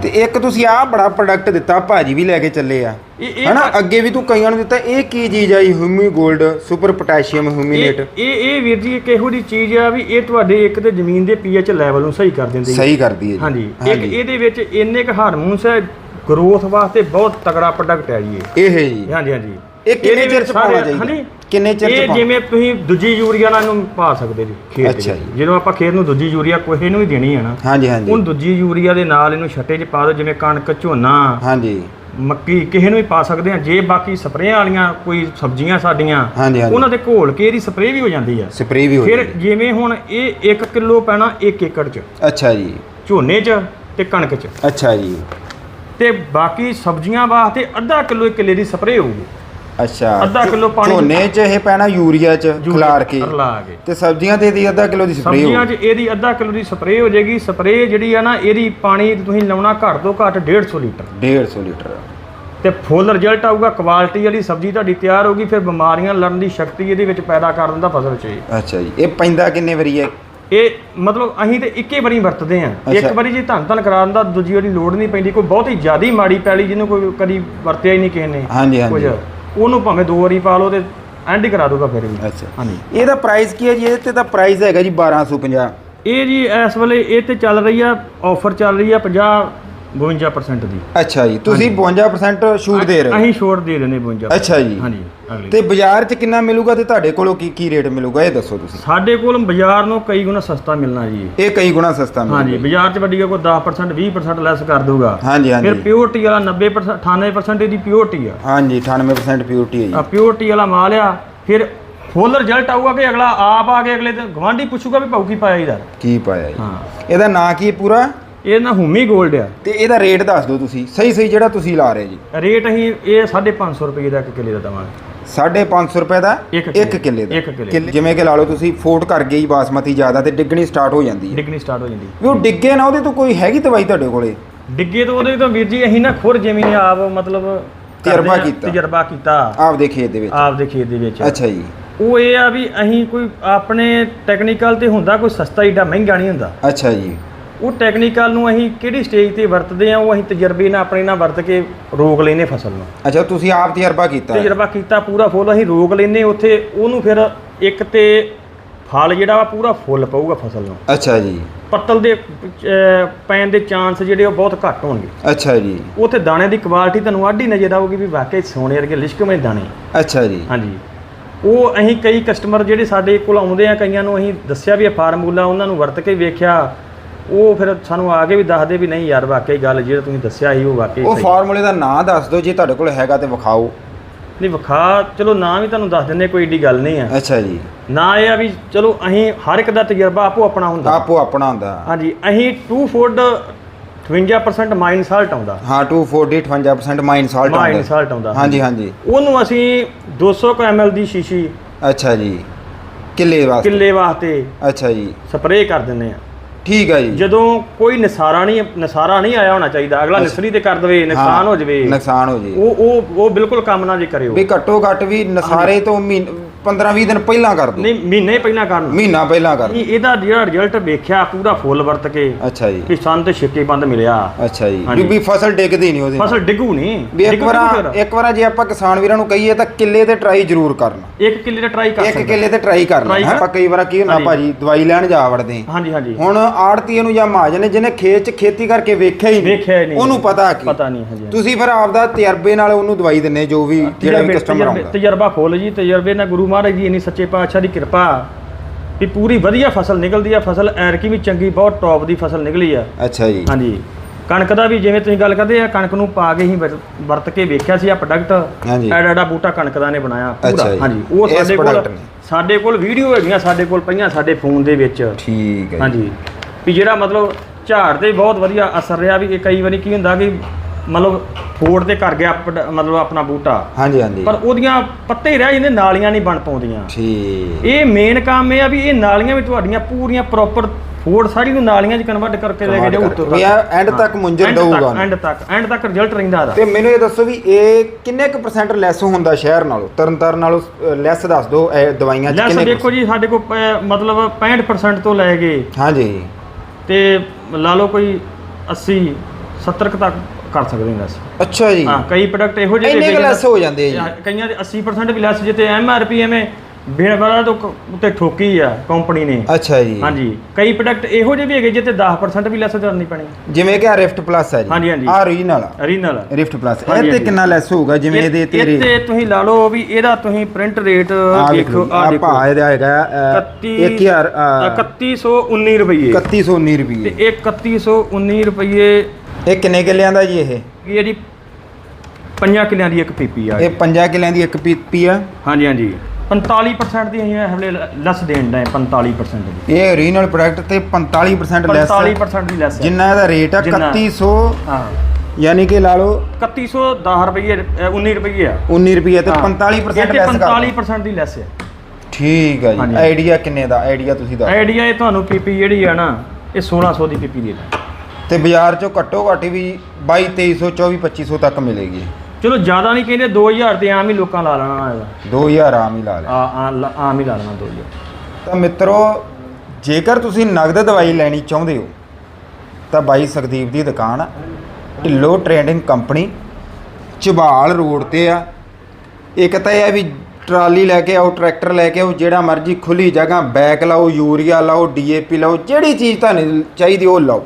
ਤੇ ਇੱਕ ਤੁਸੀਂ ਆਹ ਬੜਾ ਪ੍ਰੋਡਕਟ ਦਿੱਤਾ ਭਾਜੀ ਵੀ ਲੈ ਕੇ ਚੱਲੇ ਆ। ਇਹ- ਇਹ ਹਨਾ? ਅੱਗੇ ਵੀ ਤੂੰ ਕਈਆਂ ਨੂੰ ਦਿੱਤਾ ਇਹ ਕੀ ਚੀਜ਼ ਆ ਜੀ? ਹਿਊਮੀ 골ਡ ਸੁਪਰ ਪੋਟਾਸ਼ੀਅਮ ਹਿਊਮੀਨੇਟ ਇਹ ਇਹ ਇਹ ਵੀਰ ਜੀ ਇੱਕ ਇਹੋ ਜਿਹੀ ਚੀਜ਼ ਆ ਵੀ ਇਹ ਤੁਹਾਡੇ ਇੱਕ ਤੇ ਜ਼ਮੀਨ ਦੇ ਪੀਐਚ ਲੈਵਲ ਨੂੰ ਸਹੀ ਕਰ ਦਿੰਦੀ ਹੈ। ਸਹੀ ਕਰਦੀ ਹੈ ਜੀ। ਹਾਂਜੀ। ਇੱਕ ਇਹਦੇ ਵਿੱਚ ਇੰਨੇ ਕੁ ਹਾਰਮੋਨਸ ਹੈ ਗਰੋਥ ਵਾਸਤੇ ਬਹੁਤ ਤਗੜਾ ਪ੍ਰੋਡਕਟ ਹੈ ਜੀ ਇਹ। ਇਹ ਹੈ ਜੀ। ਹਾਂਜੀ ਹਾਂਜੀ। ਇਹ ਕਿੰਨੇ ਚਿਰ ਚ ਪਾਉਣਾ ਚਾਹੀਦਾ? ਕਿੰਨੇ ਚਿਰ ਚ ਇਹ? ਜਿਵੇਂ ਤੁਸੀਂ ਦੂਜੀ ਯੂਰੀਆ ਨਾਲ ਇਹਨੂੰ ਪਾ ਸਕਦੇ ਜੀ ਖੇਤ ਅੱਛਾ। ਜੀ। ਜਦੋਂ ਆਪਾਂ ਖੇਤ ਨੂੰ ਦੂਜੀ ਯੂਰੀਆ ਕੋਹੇ ਨੂੰ ਹੀ ਦੇਣੀ ਹੈ ਨਾ ਹਾਂਜੀ ਹਾਂਜੀ ਹੁਣ ਦੂਜੀ ਯੂਰੀਆ ਦੇ ਨਾਲ ਇਹਨੂੰ ਛੱਟੇ 'ਚ ਪਾ ਦਿਓ ਜਿਵੇਂ ਕਣਕ ਝੋਨਾ ਹਾਂਜੀ ਮੱਕੀ ਕਿਸੇ ਨੂੰ ਵੀ ਪਾ ਸਕਦੇ ਆ ਜੇ ਬਾਕੀ ਸਪਰੇਆਂ ਵਾਲੀਆਂ ਕੋਈ ਸਬਜ਼ੀਆਂ ਸਾਡੀਆਂ ਉਹਨਾਂ ਦੇ ਘੋਲ ਕੇ ਇਹਦੀ ਸਪਰੇਅ ਵੀ ਹੋ ਜਾਂਦੀ ਆ ਸਪਰੇਅ ਵੀ ਹੋ ਫਿਰ ਜਿਵੇਂ ਹੁਣ ਇਹ 1 ਕਿਲੋ ਪੈਣਾ 1 ਏਕੜ 'ਚ। ਅੱਛਾ ਜੀ ਝੋਨੇ 'ਚ ਤੇ ਕਣਕ 'ਚ ਅੱਛਾ ਜੀ ਤੇ ਬਾਕੀ ਸਬਜ਼ੀਆਂ ਵਾਸਤੇ ਅੱਧਾ ਕਿਲੋ ਇੱਕ ਕਿੱਲੇ ਦੀ ਸਪਰੇਅ ਹੋਊਗੀ ਅੱਛਾ ਅੱਧਾ ਕਿੱਲੋ ਪਾਣੀ- ਝੋਨੇ ਚ ਇਹ ਪੈਣਾ ਯੂਰੀਆ ਚ ਖਿਲਾਰ ਕੇ। ਰਲਾ ਕੇ। ਤੇ ਸਬਜ਼ੀਆਂ ਤੇ ਇਹਦੀ ਅੱਧਾ ਕਿਲੋ ਦੀ ਸਪਰੇਅ ਸਬਜ਼ੀਆਂ 'ਚ ਇਹਦੀ ਅੱਧਾ ਕਿਲੋ ਦੀ ਸਪਰੇਅ ਹੋ ਜਾਏਗੀ। ਸਪਰੇਅ ਜਿਹੜੀ ਆ ਨਾ ਇਹਦੀ ਪਾਣੀ ਤੁਸੀਂ ਲਾਉਣਾ ਘੱਟ ਤੋਂ ਘੱਟ 150 ਲੀਟਰ। 150 ਲੀਟਰ। ਤੇ ਫੁੱਲ ਰਿਜ਼ਲਟ ਆਊਗਾ ਕੁਆਲਿਟੀ ਵਾਲੀ ਸਬਜ਼ੀ ਤੁਹਾਡੀ ਤਿਆਰ ਹੋਊਗੀ ਫਿਰ ਬਿਮਾਰੀਆਂ ਲੜਨ ਦੀ ਸ਼ਕਤੀ ਇਹਦੇ ਵਿੱਚ ਪੈਦਾ ਕਰ ਦਿੰਦਾ ਫਸਲ 'ਚ ਇਹ। ਅੱਛਾ ਜੀ ਇਹ ਪੈਂਦਾ ਕਿੰਨੇ ਵਾਰੀ ਹੈ ਇਹ ਮਤਲਬ ਅਸੀਂ ਤੇ ਇੱਕੇ ਵਾਰੀ ਵਰਤਦੇ ਆ ਇੱਕ ਅੱਛਾ। ਵਾਰੀ ਜੇ ਧੰਨ ਧੰਨ ਕਰਾਉਣ ਦਾ ਦੂਜੀ ਵਾਰੀ ਲੋੜ ਨਹੀਂ ਪੈਂਦੀ ਕੋਈ ਬਹੁਤੀ ਜ਼ਿਆਦੀ ਮਾੜੀ ਪੈਲੀ ਜਿਹਨੂੰ ਕੋਈ ਕਦੀ ਵਰਤਿਆ ਹੀ ਨਹੀਂ ਕਿਸੇ ਨੇ। ਹਾਂਜੀ ਹਾਂਜੀ। ਕੁਝ ਉਹਨੂੰ ਭਾਵੇਂ ਦੋ ਵਾਰੀ ਪਾ ਲਓ ਤੇ ਐਂਡ ਹੀ ਕਰਾ ਦੂਗਾ ਫਿਰ ਵੀ। ਅੱਛਾ। ਹਾਂਜੀ। ਇਹਦਾ ਪ੍ਰਾਈਸ ਕੀ ਹੈ ਜੀ? ਇਹਦੇ ਤੇ ਤਾਂ ਪ੍ਰਾਈਸ ਹੈਗਾ ਜੀ 1250 ਇਹ ਜੀ ਇਸ ਵੇਲੇ ਇਹ ਤੇ ਚੱਲ ਰਹੀ ਆ ਆਫਰ ਚੱਲ ਰਹੀ ਆ 50 52% ਦੀ। ਅੱਛਾ ਜੀ ਤੁਸੀਂ 52% ਛੂਟ ਦੇ ਰਹੇ ਅਸੀਂ ਛੋਟ ਦੇ ਦਿੰਦੇ 52 ਅੱਛਾ ਜੀ। ਹਾਂਜੀ ਅਗਲੀ। ਤੇ ਬਾਜ਼ਾਰ 'ਚ ਕਿੰਨਾ ਮਿਲੂਗਾ ਤੇ ਤੁਹਾਡੇ ਕੋਲੋਂ ਕੀ ਕੀ ਰੇਟ ਮਿਲੂਗਾ ਇਹ ਦੱਸੋ ਤੁਸੀਂ। ਸਾਡੇ ਕੋਲ ਬਾਜ਼ਾਰ ਨੂੰ ਕਈ ਗੁਣਾ ਸਸਤਾ ਮਿਲਣਾ ਜੀ। ਇਹ ਕਈ ਗੁਣਾ ਸਸਤਾ ਹਾਂਜੀ ਮਿਲੂਗਾ ਬਾਜ਼ਾਰ 'ਚ ਵੱਡੀ ਕੋਈ 10% 20% ਲੈਸ ਕਰ ਦੂਗਾ ਹਾਂਜੀ ਫਿਰ ਹਾਂਜੀ ਪਿਓਰਟੀ ਵਾਲਾ 90% 98% ਇਹਦੀ ਪਿਓਰਟੀ ਆ। ਹਾਂਜੀ 98% ਪਿਓਰਟੀ ਹੈ ਆ ਜੀ ਪਿਓਰਟੀ ਵਾਲਾ ਮਾਲ ਆ ਫਿਰ ਫੁੱਲ ਰਿਜ਼ਲਟ ਆਊਗਾ ਕਿ ਅਗਲਾ ਆਪ ਆ ਕੇ ਅਗਲੇ ਤੇ ਗਵਾਂਢੀ ਪੁੱਛੂਗਾ ਵੀ ਭਾਊ ਕੀ ਪਾਇਆ ਇਹਦਾ। ਕੀ ਪਾਇਆ ਜੀ। ਹਾਂ। ਇਹਦਾ ਨਾਂ ਕੀ ਪੂਰਾ? ਇਹ ਨਾ ਹੁਮੀ 골ਡ ਆ। ਤੇ ਇਹਦਾ ਰੇਟ ਦੱਸ ਦਿਓ ਤੁਸੀਂ। ਸਹੀ ਸਹੀ ਜਿਹੜਾ ਤੁਸੀਂ ਲਾ ਰਹੇ ਜੀ। ਰੇਟ ਅਸੀਂ ਇਹ 550 ਰੁਪਏ ਦਾ ਇੱਕ ਕਿੱਲੇ ਦਾ ਦਵਾਂਗੇ। 550 ਰੁਪਏ ਦਾ ਇੱਕ ਇੱਕ ਕਿੱਲੇ। ਦਾ। ਇੱਕ ਕਿੱਲੇ। ਜਿਵੇਂ ਕਿ ਲਾ ਲਓ ਤੁਸੀਂ ਫੋਟ ਕਰ ਗਈ ਬਾਸਮਤੀ ਜ਼ਿਆਦਾ ਤੇ ਡਿੱਗਣੀ ਸਟਾਰਟ ਹੋ ਜਾਂਦੀ ਹੈ। ਡਿੱਗਣੀ ਸਟਾਰਟ ਹੋ ਜਾਂਦੀ। ਵੀ ਉਹ ਡਿੱਗੇ ਨਾ ਉਹਦੇ ਤੋਂ ਕੋਈ ਹੈਗੀ ਦਵਾਈ ਤੁਹਾਡੇ ਕੋਲੇ? ਡਿੱਗੇ ਤੋਂ ਉਹਦੇ ਤੋਂ ਵੀਰ ਜੀ ਅਸੀਂ ਨਾ ਖੁਰ ਜਿਵੇਂ ਆਪ ਮਤਲਬ ਤਜਰਬਾ ਕਰਦੇ ਆ, ਕੀਤਾ। ਤਜਰਬਾ ਕੀਤਾ। ਆਪਦੇ ਖੇਤ ਦੇ ਵਿੱਚ। ਆਪਦੇ ਖੇਤ ਦੇ ਵਿੱਚ। ਅੱਛਾ ਜੀ। ਉਹ ਇਹ ਆ ਵੀ ਅਸੀਂ ਕੋਈ ਆਪਣੇ ਟੈਕਨੀਕਲ ਤੇ ਹੁੰਦਾ ਕੋਈ ਸਸਤਾ ਏਡਾ ਮਹਿੰਗਾ ਨਹੀਂ ਹੁੰਦਾ। ਅੱਛਾ ਜੀ। ਉਹ ਟੈਕਨੀਕਲ ਨੂੰ ਅਸੀਂ ਕਿਹੜੀ ਸਟੇਜ ਤੇ ਵਰਤਦੇ ਆ ਉਹ ਅਸੀਂ ਤਜਰਬੇ ਨਾਲ ਆਪਣੇ ਨਾਲ ਵਰਤ ਕੇ ਰੋਕ ਲੈਨੇ ਫਸਲ ਨੂੰ। ਅੱਛਾ ਤੁਸੀਂ ਆਪ ਤਜਰਬਾ ਕੀਤਾ। ਤਜਰਬਾ ਕੀਤਾ ਪੂਰਾ ਫੁੱਲ ਅਸੀਂ ਰੋਕ ਲੈਨੇ ਉੱਥੇ ਉਹਨੂੰ ਫਿਰ ਇੱਕ ਤੇ ਫਲ ਜਿਹੜਾ ਵਾ ਪੂਰਾ ਫੁੱਲ ਪਊਗਾ ਫਸਲ ਨੂੰ। ਅੱਛਾ ਜੀ। ਪੱਤਲ ਦੇ ਪੈਣ ਦੇ ਚਾਂਸ ਜਿਹੜੇ ਉਹ ਬਹੁਤ ਘੱਟ ਹੋਣਗੇ। ਅੱਛਾ ਜੀ। ਉੱਥੇ ਦਾਣੇ ਦੀ ਕੁਆਲਿਟੀ ਤੁਹਾਨੂੰ ਆਡੀ ਨਜ਼ਰ ਆਊਗੀ ਵੀ ਵਾਕਈ ਸੋਨੇ ਵਰਗੇ ਲਿਸ਼ਕਵੇਂ ਦਾਣੇ। ਅੱਛਾ ਜੀ। ਹਾਂਜੀ। ਉਹ ਅਸੀਂ ਕਈ ਕਸਟਮਰ ਜਿਹੜੇ ਸਾਡੇ ਕੋਲ ਆਉਂਦੇ ਆ ਕਈਆਂ ਨੂੰ ਅਸੀਂ ਦੱਸਿਆ ਵੀ ਇਹ ਫਾਰਮੂਲਾ ਉਹਨਾਂ ਨੂੰ ਵਰਤ ਕੇ ਵੇਖਿਆ ਉਹ ਫਿਰ ਸਾਨੂੰ ਆ ਕੇ ਵੀ ਦੱਸਦੇ ਵੀ ਨਹੀਂ ਯਾਰ ਵਾਕਈ ਗੱਲ ਜਿਹੜਾ ਤੁਸੀਂ ਦੱਸਿਆ ਸੀ ਉਹ ਵਾਕਈ ਉਹ ਸਹੀ। ਫਾਰਮੂਲੇ ਦਾ ਨਾਂ ਦੱਸ ਦਿਓ ਜੇ ਤੁਹਾਡੇ ਕੋਲ ਹੈਗਾ ਤੇ ਵਿਖਾਓ। ਨਹੀਂ ਵਿਖਾ ਚਲੋ ਨਾਂ ਵੀ ਤੁਹਾਨੂੰ ਦੱਸ ਦਿੰਦੇ ਕੋਈ ਏਡੀ ਗੱਲ ਨਹੀਂ ਆ ਅੱਛਾ ਜੀ। ਨਾ ਇਹ ਆ ਵੀ ਚਲੋ ਅਸੀਂ ਹਰ ਇੱਕ ਦਾ ਤਜਰਬਾ ਆਪੋ ਆਪਣਾ ਹੁੰਦਾ। ਆਪੋ ਆਪਣਾ ਹੁੰਦਾ। ਹਾਂਜੀ ਅਸੀਂ 2 ਫੁੱਟ 52% ਮਾਈਨ ਸਾਲਟ ਆਉਂਦਾ। ਹਾਂ 240 58% ਮਾਈਨ ਸਾਲਟ ਮਾਈਨ ਆਉਂਦਾ। ਸਾਲਟ ਆਉਂਦਾ। ਹਾਂਜੀ ਹਾਂਜੀ। ਉਹਨੂੰ ਅਸੀਂ 200 ml ਦੀ ਸ਼ੀਸ਼ੀ ਅੱਛਾ ਜੀ। ਕਿੱਲੇ ਵਾਸਤੇ। ਕਿੱਲੇ ਵਾਸਤੇ ਅੱਛਾ ਜੀ। ਸਪਰੇਅ ਕਰ ਦਿੰਦੇ ਆ ਠੀਕ ਹੈ ਜੀ। ਜਦੋਂ ਕੋਈ ਨਸਾਰਾ ਨਹੀਂ ਨਸਾਰਾ ਨਹੀਂ ਆਇਆ ਹੋਣਾ ਚਾਹੀਦਾ ਅਗਲਾ ਨਿਸਰੀ ਤੇ ਕਰ ਦਵੇ ਨੁਕਸਾਨ ਹਾਂ, ਜਵੇ। ਨੁਕਸਾਨ ਹੋ ਜੇ ਉਹ ਉਹ ਉਹ ਬਿਲਕੁਲ ਕੰਮ ਨਾ ਜੇ ਕਰਿਓ। ਵੀ ਘੱਟੋ ਘੱਟ ਵੀ ਨਸਾਰੇ ਤੋਂ 15 20 ਦਿਨ ਪਹਿਲਾਂ ਕਰ ਦਿਓ ਨਹੀਂ ਮਹੀਨੇ ਪਹਿਲਾਂ ਕਰਨ। ਮਹੀਨਾ ਪਹਿਲਾਂ ਕਰ ਦਿਓ ਇਹ- ਇਹਦਾ ਜਿਹੜਾ ਰਿਜ਼ਲਟ ਵੇਖਿਆ ਪੂਰਾ ਫੁੱਲ ਵਰਤ ਕੇ ਅੱਛਾ ਜੀ। ਕਿ ਸੰਨ ਤੇ ਛਿੱਕੇ ਬੰਦ ਮਿਲਿਆ। ਅੱਛਾ ਜੀ। ਹਾਂਜੀ। ਵੀ ਵੀ ਫਸਲ ਡਿੱਗਦੀ ਨਹੀਂ ਉਹਦੇ ਨਾਲ। ਫਸਲ ਡਿੱਗੂ ਨਹੀਂ ਵੀ ਇੱਕ ਡਿੱਗੂ ਵਾਰ ਫਿਰ। ਇੱਕ ਵਾਰ ਜੇ ਆਪਾਂ ਕਿਸਾਨ ਵੀਰਾਂ ਨੂੰ ਕਹੀਏ ਤਾਂ ਕਿੱਲੇ ਤੇ ਟਰਾਈ ਜ਼ਰੂਰ ਕਰਨ। ਇੱਕ ਕਿੱਲੇ ਦਾ ਟਰਾਈ ਕਰ ਇੱਕ ਕਿੱਲੇ ਤੇ ਟਰਾਈ ਕਰਨਾ Try ਹੈ ਕਰ- ਆਪਾਂ ਕਈ ਵਾਰ ਕੀ ਹੁੰਦਾ ਹਾਂਜੀ। ਭਾਜੀ ਦਵਾਈ ਲੈਣ ਜਾ ਵੜਦੇ। ਹਾਂ। ਹਾਂਜੀ ਹਾਂਜੀ। ਹੁਣ ਆੜਤੀਏ ਨੂੰ ਜਾਂ ਮਹਾਜਨ ਨੇ ਜਿਹਨੇ ਖੇਤ 'ਚ ਖੇਤੀ ਕਰਕੇ ਵੇਖਿਆ ਹੀ ਨਹੀਂ ਵੇਖਿਆ ਹੀ ਨਹੀਂ। ਉਹਨੂੰ ਪਤਾ ਕੀ? ਪਤਾ ਨਹੀਂ ਹਾਂਜੀ। ਤੁਸੀਂ ਫਿਰ ਆਪਦਾ ਤਜਰਬੇ ਨਾਲ ਉਹਨੂੰ ਦਵਾਈ ਦਿੰਨੇ ਜੋ ਵੀ ਜਿਹੜਾ ਵੀ ਤਜਰਬੇ- ਕਸਟਮਰ ਆਉਂਦਾ। ਤਜਰਬਾ ਫੁੱਲ ਜੀ ਤਜਰਬੇ ਨਾਲ ਗੁਰੂ ਮਹਾਰਾਜ ਜੀ ਇੰਨੀ ਸੱਚੇ ਪਾਤਸ਼ਾਹ ਦੀ ਕਿਰਪਾ ਵੀ ਪੂਰੀ ਵਧੀਆ ਫਸਲ ਨਿਕਲਦੀ ਆ। ਫਸਲ ਐਰਕੀ ਵੀ ਚੰਗੀ ਬਹੁਤ ਟੌਪ ਦੀ ਫਸਲ ਨਿਕਲੀ ਆ। ਅੱਛਾ ਜੀ। ਹਾਂਜੀ। ਕਣਕ ਦਾ ਵੀ ਜਿਵੇਂ ਤੁਸੀਂ ਗੱਲ ਕਰਦੇ ਆ ਕਣਕ ਨੂੰ ਪਾ ਕੇ ਹੀ ਵਰ- ਵਰਤ ਕੇ ਵੇਖਿਆ ਸੀ ਆ ਪ੍ਰੋਡਕਟ ਹਾਂਜੀ। ਐਡਾ ਐਡਾ ਬੂਟਾ ਕਣਕ ਦਾ ਨੇ ਬਣਾਇਆ ਅੱਛਾ ਜੀ। ਹਾਂਜੀ। ਉਹ ਇਸ ਸਾਡੇ ਕੋਲ product ਨੇ। ਸਾਡੇ ਕੋਲ ਵੀਡੀਓ ਹੈਗੀਆਂ ਸਾਡੇ ਕੋਲ ਪਈਆਂ ਸਾਡੇ ਫੋਨ ਦੇ ਵਿੱਚ। ਠੀਕ ਹੈ ਜੀ। ਹਾਂਜੀ। ਵੀ ਜਿਹੜਾ ਮਤਲਬ ਝਾੜ ਤੇ ਬਹੁਤ ਵਧੀਆ ਅਸਰ ਰਿਹਾ ਵੀ ਇਹ ਕਈ ਵਾਰੀ ਕੀ ਹੁੰਦਾ ਕਿ ਮਤਲਬ ਫੋੜ ਤੇ ਕਰ ਗਿਆ ਮਤਲਬ ਆਪਣਾ ਬੂਟਾ। ਹਾਂਜੀ ਹਾਂਜੀ। ਪਰ ਉਹਦੀਆਂ ਪੱਤੇ ਹੀ ਰਹਿ ਜਾਂਦੇ ਨਾਲੀਆਂ ਨਹੀਂ ਬਣ ਪਾਉਂਦੀਆਂ। ਠੀਕ। ਇਹ ਮੇਨ ਕੰਮ ਇਹ ਆ ਵੀ ਇਹ ਨਾਲੀਆਂ ਵੀ ਤੁਹਾਡੀਆਂ ਪੂਰੀਆਂ ਪ੍ਰੋਪਰ ਫੋੜ ਸਾਰੀ ਨੂੰ ਨਾਲੀਆਂ 'ਚ ਕਨਵਰਟ ਕਰਕੇ ਲੈ ਕੇ ਜਾਓ ਉੱਤੋਂ ਵੀ ਇਹ end ਤੱਕ ਮੁੰਜਰ ਦਊਗਾ। ਐਂਡ ਤੱਕ ਐਂਡ ਤੱਕ ਰਿਜ਼ਲਟ ਰਹਿੰਦਾ ਤੇ ਮੈਨੂੰ ਇਹ ਦੱਸੋ ਵੀ ਇਹ ਕਿੰਨੇ ਕੁ ਪਰਸੈਂਟ ਲੈਸ ਹੁੰਦਾ ਸ਼ਹਿਰ ਨਾਲੋਂ? ਤਰਨਤਾਰਨ ਨਾਲੋਂ ਲੈਸ ਦੱਸ ਦਿਓ ਇਹ ਦਵਾਈਆਂ 'ਚ ਲੈਸ ਕਿੰਨੇ ਕੁ ਦੇਖੋ ਜੀ ਸਾਡੇ ਕੋਲ ਪ- ਮਤਲਬ 65% ਤੋਂ ਲੈ ਕੇ ਹਾਂਜੀ। ਤੇ ਲਾ ਲਓ ਕੋਈ 80 70 ਕੁ ਤੱਕ ਕਰ ਸਕਦੇ ਹਾਂ ਲੈਸ ਅੱਛਾ ਜੀ। ਹਾਂ ਕਈ ਪ੍ਰੋਡਕਟ ਇਹੋ ਜਿਹੇ ਇੰਨੇ ਹੈਗੇ ਕੁ ਜਿਹਨਾਂ- ਲੈਸ ਹੋ ਜਾਂਦੇ ਆ ਜੀ। ਹਾਂ, ਕਈਆਂ ਦੇ 80% ਵੀ ਲੈਸ ਜਿੱਤੇ ਐਮਆਰਪੀ ਐਵੇਂ ਬਿਨ ਵਾਲਾ ਤੋਂ ਕ- ਉੱਤੇ ਠੋਕੀ ਆ ਕੰਪਨੀ ਨੇ। ਅੱਛਾ ਜੀ। ਹਾਂਜੀ। ਕਈ ਪ੍ਰੋਡਕਟ ਇਹੋ ਜਿਹੇ ਵੀ ਹੈਗੇ ਜਿੱਤੇ 10% ਵੀ ਲੈਸ ਕਰਨੀ ਪੈਣੀ। ਜਿਵੇਂ ਕਿ ਆ ਰਿਫਟ ਪਲੱਸ ਹੈ ਜੀ। ਹਾਂਜੀ, ਹਾਂਜੀ। ਆ। ਓਰੀਜਨਲ ਓਰੀਜਨਲ ਰਿਫਟ ਪਲੱਸ ਹਾਂਜੀ, ਇਹ ਤੇ ਹਾਂਜੀ। ਕਿੰਨਾ ਲੈਸ ਹੋਊਗਾ? ਜਿਵੇਂ ਇਹਦੇ ਤੇਰੇ ਤੇ ਤੁਸੀਂ ਲਾ ਲਓ ਵੀ ਇਹਦਾ ਤੁਸੀਂ ਪ੍ਰਿੰਟ ਰੇਟ ਆ ਦੇਖੋ ਦੇਖੋ ਆ ਆ ਦੇਖੋ। ਭਾ ਇਹਦਾ ਹੈਗਾ 1000 3119 ਰੁਪਏ 3119 ਤੇ ਰੁਪਏ ਇਹ 3119 ਰੁਪਏ ਇਹ ਕਿੰਨੇ ਕਿੱਲਿਆਂ ਦਾ ਜੀ ਇਹ? ਇਹ ਜਿਹੜੀ ਪੰਜਾਂ ਕਿੱਲਿਆਂ ਦੀ ਇੱਕ ਪੀਪੀ ਆ। ਇਹ 5 ਕਿੱਲਿਆਂ ਦੀ ਇੱਕ ਪੀਪੀ ਆ? ਹਾਂਜੀ ਹਾਂਜੀ। 45% ਦੀ ਅਸੀਂ ਇਹ ਹਲੇ ਲੈਸ ਦੇਣ ਦਾ 45% ਦੀ। ਇਹ ਓਰੀਜਨਲ ਪ੍ਰੋਡਕਟ ਤੇ 45% ਲੈਸ 45% ਦੀ ਲੈਸ ਜਿੰਨਾ ਇਹਦਾ ਰੇਟ ਆ ਜਿੰਨਾ। 3100 ਹਾਂ। ਯਾਨੀ ਕਿ ਲਾ ਲਓ 3110 ਰੁਪਏ ਅ, 19 ਰੁਪਏ ਆ। 19 ਰੁਪਏ ਤੇ ਹਾਂ। 45% ਇਹ ਤੇ ਲੈਸ ਕਰ 45% ਦੀ ਲੈਸ ਹੈ ਠੀਕ ਹੈ ਜੀ। ਆਈਡੀਆ ਕਿੰਨੇ ਦਾ? ਆਈਡੀਆ ਤੁਸੀਂ ਦੱਸੋ ਆਈਡੀਆ ਇਹ ਤੁਹਾਨੂੰ ਪੀਪੀ ਜਿਹੜੀ ਆ ਨਾ ਇਹ 1600 ਦੀ ਪੀਪੀ ਦੇ ਦਾਂ ਤੇ ਬਾਜ਼ਾਰ ਚੋਂ ਘੱਟੋ ਘੱਟ ਵੀ 22 2300 24 2500 ਤੱਕ ਮਿਲੇਗੀ। ਚਲੋ ਜ਼ਿਆਦਾ ਨਹੀਂ ਕਹਿੰਦੇ 2000 ਤੇ ਆਮ ਹੀ ਲੋਕਾਂ ਲਾ ਲੈਣਾ ਇਹਦਾ। 2000 ਆਮ ਹੀ ਲਾ ਲੈ ਆ ਆ ਆਮ ਹੀ ਲਾ ਲੈਣਾ 2000 ਤਾਂ ਮਿੱਤਰੋ ਜੇਕਰ ਤੁਸੀਂ ਨਗਦ ਦਵਾਈ ਲੈਣੀ ਚਾਹੁੰਦੇ ਹੋ ਤਾਂ ਬਾਈ ਸੁਖਦੀਪ ਦੀ ਦੁਕਾਨ ਆ। Dhillon trading company Jhabal road ਤੇ ਆ। ਇੱਕ ਤਾਂ ਇਹ ਆ ਵੀ ਟਰਾਲੀ ਲੈ ਕੇ ਆਓ ਟਰੈਕਟਰ ਲੈ ਕੇ ਆਓ ਜਿਹੜਾ ਮਰਜ਼ੀ ਖੁੱਲੀ ਜਗ੍ਹਾ ਬੈਕ ਲਾਓ ਯੂਰੀਆ ਲਾਓ ਡੀਏਪੀ ਲਾਓ ਜਿਹੜੀ ਚੀਜ਼ ਤੁਹਾਨੂੰ ਚਾਹੀਦੀ ਉਹ ਲਾਓ।